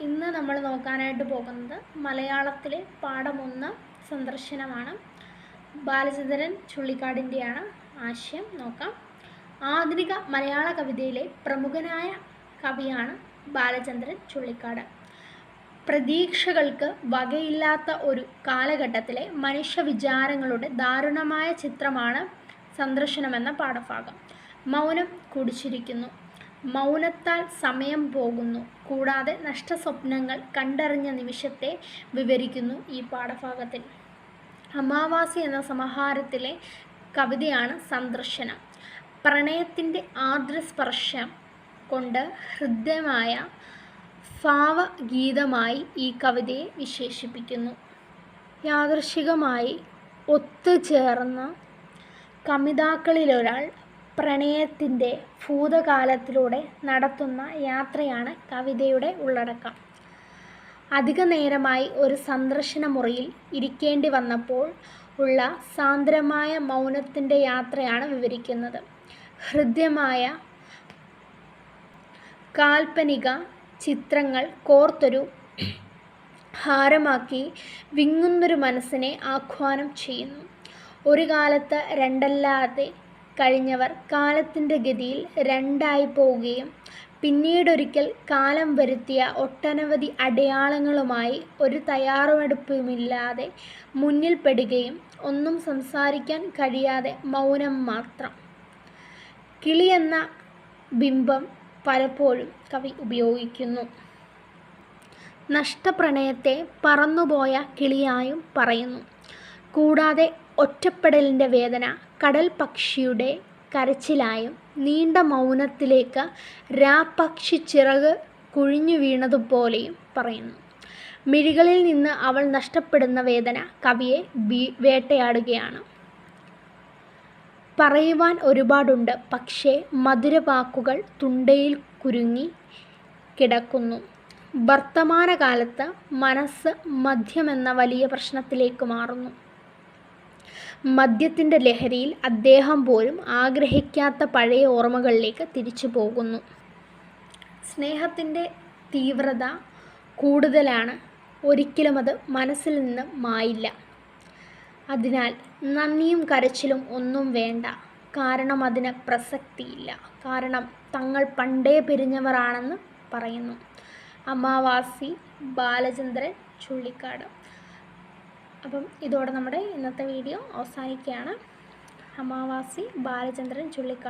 ഇന്ന് നമ്മൾ നോക്കാനായിട്ട് പോകുന്നത് മലയാളത്തിലെ പാഠമൊന്ന് സന്ദർശനമാണ്. ബാലചന്ദ്രൻ ചുള്ളിക്കാടിന്റെയാണ് ആശയം. നോക്കാം. ആധുനിക മലയാള കവിതയിലെ പ്രമുഖനായ കവിയാണ് ബാലചന്ദ്രൻ ചുള്ളിക്കാട്. പ്രതീക്ഷകൾക്ക് വകയില്ലാത്ത ഒരു കാലഘട്ടത്തിലെ മനുഷ്യ വിചാരങ്ങളുടെ ദാരുണമായ ചിത്രമാണ് സന്ദർശനമെന്ന പാഠഭാഗം. മൗനം കുടിച്ചിരിക്കുന്നു. മൗനത്താൽ സമയം പോകുന്നു. കൂടാതെ നഷ്ടസ്വപ്നങ്ങൾ കണ്ടറിഞ്ഞ നിമിഷത്തെ വിവരിക്കുന്നു ഈ പാഠഭാഗത്തിൽ. അമാവാസി എന്ന സമാഹാരത്തിലെ കവിതയാണ് സന്ദർശനം. പ്രണയത്തിന്റെ ആർദ്രസ്പർശം കൊണ്ട് ഹൃദ്യമായ ഭാവഗീതമായി ഈ കവിതയെ വിശേഷിപ്പിക്കുന്നു. യാദൃശികമായി ഒത്തുചേർന്ന കമിതാക്കളിലൊരാൾ പ്രണയത്തിന്റെ ഭൂതകാലത്തിലൂടെ നടത്തുന്ന യാത്രയാണ് കവിതയുടെ ഉള്ളടക്കം. അധിക നേരമായി ഒരു സന്ദർശന മുറിയിൽ ഇരിക്കേണ്ടി വന്നപ്പോൾ ഉള്ള സാന്ദ്രമായ മൗനത്തിന്റെ യാത്രയാണ് വിവരിക്കുന്നത്. ഹൃദ്യമായ കാൽപ്പനിക ചിത്രങ്ങൾ കോർത്തൊരു ഹാരമാക്കി വിങ്ങുന്നൊരു മനസ്സിനെ ആഹ്വാനം ചെയ്യുന്നു. ഒരു കാലത്ത് രണ്ടല്ലാതെ കഴിഞ്ഞവർ കാലത്തിന്റെ ഗതിയിൽ രണ്ടായി പോവുകയും പിന്നീടൊരിക്കൽ കാലം വരുത്തിയ ഒട്ടനവധി അടയാളങ്ങളുമായി ഒരു തയ്യാറെടുപ്പുമില്ലാതെ മുന്നിൽപ്പെടുകയും ഒന്നും സംസാരിക്കാൻ കഴിയാതെ മൗനം മാത്രം. കിളി എന്ന ബിംബം പലപ്പോഴും കവി ഉപയോഗിക്കുന്നു. നഷ്ടപ്രണയത്തെ പറന്നുപോയ കിളിയായും പറയുന്നു. കൂടാതെ ഒറ്റപ്പെടലിന്റെ വേദന കടൽ പക്ഷിയുടെ കരച്ചിലായും നീണ്ട മൗനത്തിലേക്ക് രാപ്പക്ഷി ചിറക് കുഴിഞ്ഞു വീണതുപോലെയും പറയുന്നു. മിഴികളിൽ നിന്ന് അവൾ നഷ്ടപ്പെടുന്ന വേദന കവിയെ വേട്ടയാടുകയാണ്. പറയുവാൻ ഒരുപാടുണ്ട് പക്ഷേ മധുരവാക്കുകൾ തുണ്ടയിൽ കുരുങ്ങി കിടക്കുന്നു. വർത്തമാനകാലത്ത് മനസ്സ് മദ്യമെന്ന വലിയ പ്രശ്നത്തിലേക്ക് മാറുന്നു. മദ്യത്തിന്റെ ലഹരിയിൽ അദ്ദേഹം പോലും ആഗ്രഹിക്കാത്ത പഴയ ഓർമ്മകളിലേക്ക് തിരിച്ചു പോകുന്നു. സ്നേഹത്തിന്റെ തീവ്രത കൂടുതലാണ്. ഒരിക്കലും അത് മനസ്സിൽ നിന്ന് മായില്ല. അതിനാൽ നന്ദിയും കരച്ചിലും ഒന്നും വേണ്ട. കാരണം അതിന് പ്രസക്തിയില്ല. കാരണം തങ്ങൾ പണ്ടേ പിരിഞ്ഞവരാണെന്ന് പറയുന്നു. അമാവാസി ബാലചന്ദ്രൻ ചുള്ളിക്കാട്. അപ്പം ഇതോടെ നമ്മുടെ ഇന്നത്തെ വീഡിയോ അവസാനിക്കുകയാണ്. അമാവാസി ബാലചന്ദ്രൻ ചുള്ളിക്കാട്